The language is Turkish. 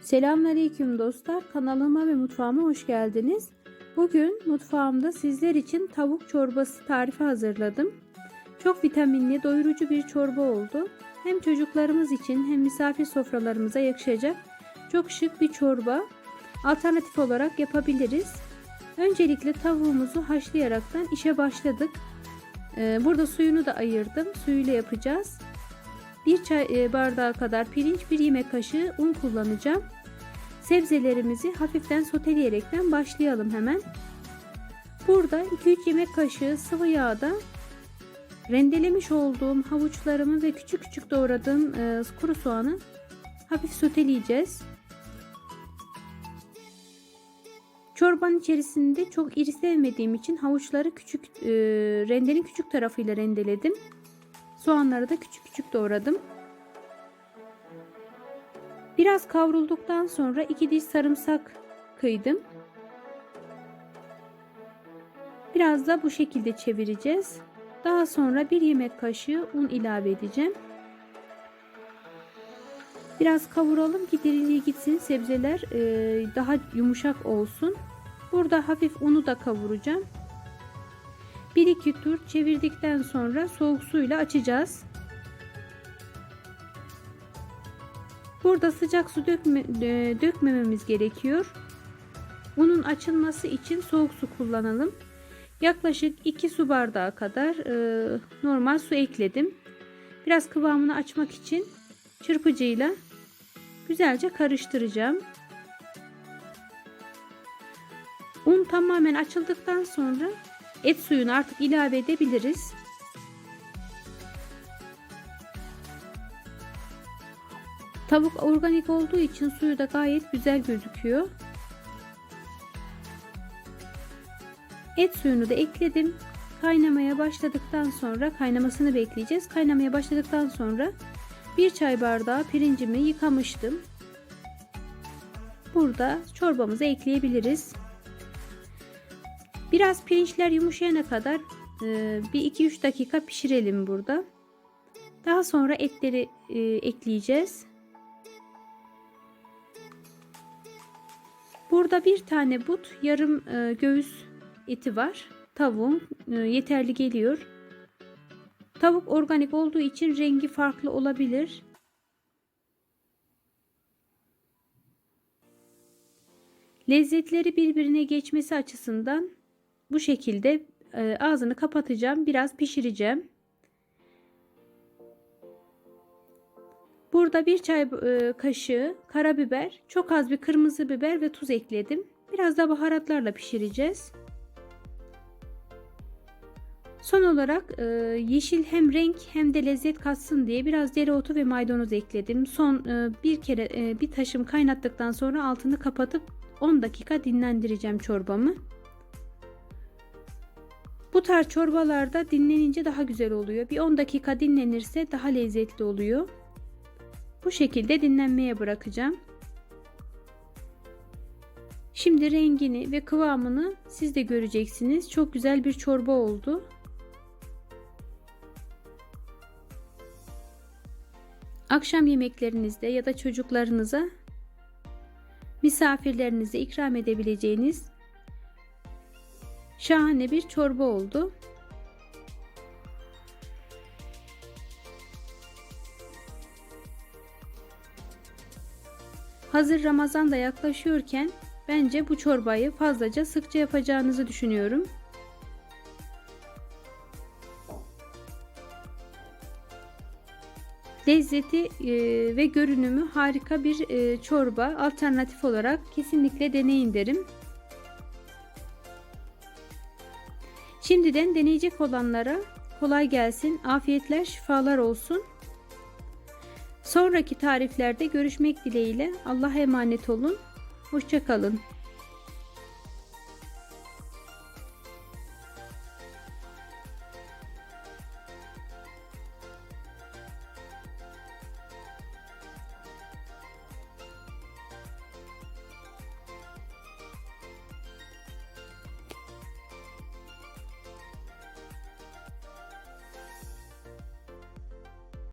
Selamünaleyküm dostlar. Kanalıma ve mutfağıma hoş geldiniz. Bugün mutfağımda sizler için tavuk çorbası tarifi hazırladım. Çok vitaminli, doyurucu bir çorba oldu. Hem çocuklarımız için hem misafir sofralarımıza yakışacak çok şık bir çorba. Alternatif olarak yapabiliriz. Öncelikle tavuğumuzu haşlayaraktan işe başladık. Ee, Burada suyunu da ayırdım. Suyuyla yapacağız. Bir çay e, bardağı kadar pirinç, bir yemek kaşığı un kullanacağım. Sebzelerimizi hafiften soteleyerekten başlayalım hemen. Burada 2-3 yemek kaşığı sıvı yağda rendelemiş olduğum havuçlarımı ve küçük küçük doğradığım e, kuru soğanı hafif soteleyeceğiz. Çorbanın içerisinde çok iri sevmediğim için havuçları küçük e, rendenin küçük tarafıyla rendeledim. Soğanları da küçük küçük doğradım. Biraz kavrulduktan sonra iki diş sarımsak kıydım. Biraz da bu şekilde çevireceğiz. Daha sonra bir yemek kaşığı un ilave edeceğim. Biraz kavuralım ki diriliği gitsin sebzeler e, daha yumuşak olsun. Burada hafif unu da kavuracağım. 1-2 tur çevirdikten sonra soğuk suyla açacağız. Burada sıcak su dökme, dökmememiz gerekiyor. Unun açılması için soğuk su kullanalım. Yaklaşık 2 su bardağı kadar e, normal su ekledim. Biraz kıvamını açmak için çırpıcıyla güzelce karıştıracağım. Un tamamen açıldıktan sonra et suyunu artık ilave edebiliriz. Tavuk organik olduğu için suyu da gayet güzel gözüküyor. Et suyunu da ekledim. Kaynamaya başladıktan sonra kaynamasını bekleyeceğiz. Kaynamaya başladıktan sonra bir çay bardağı pirincimi yıkamıştım. Burada çorbamıza ekleyebiliriz. Biraz pirinçler yumuşayana kadar e, bir 2-3 dakika pişirelim burada. Daha sonra etleri e, ekleyeceğiz. Burada bir tane but, yarım e, göğüs eti var. Tavuğum yeterli geliyor. Tavuk organik olduğu için rengi farklı olabilir. Lezzetleri birbirine geçmesi açısından bu şekilde e, ağzını kapatacağım. Biraz pişireceğim. Burada bir çay e, kaşığı karabiber, çok az bir kırmızı biber ve tuz ekledim. Biraz da baharatlarla pişireceğiz. Son olarak e, yeşil hem renk hem de lezzet katsın diye biraz dereotu ve maydanoz ekledim. Son bir kere bir taşım kaynattıktan sonra altını kapatıp 10 dakika dinlendireceğim çorbamı. Bu tarz çorbalarda dinlenince daha güzel oluyor. Bir 10 dakika dinlenirse daha lezzetli oluyor. Bu şekilde dinlenmeye bırakacağım. Şimdi rengini ve kıvamını siz de göreceksiniz. Çok güzel bir çorba oldu. Akşam yemeklerinizde ya da çocuklarınıza misafirlerinize ikram edebileceğiniz şahane bir çorba oldu. Hazır Ramazan da yaklaşıyorken bence bu çorbayı fazlaca sıkça yapacağınızı düşünüyorum. Lezzeti e, ve görünümü harika bir e, çorba. Alternatif olarak kesinlikle deneyin derim. Şimdiden deneyecek olanlara kolay gelsin, afiyetler, şifalar olsun. Sonraki tariflerde görüşmek dileğiyle Allah'a emanet olun. Hoşçakalın.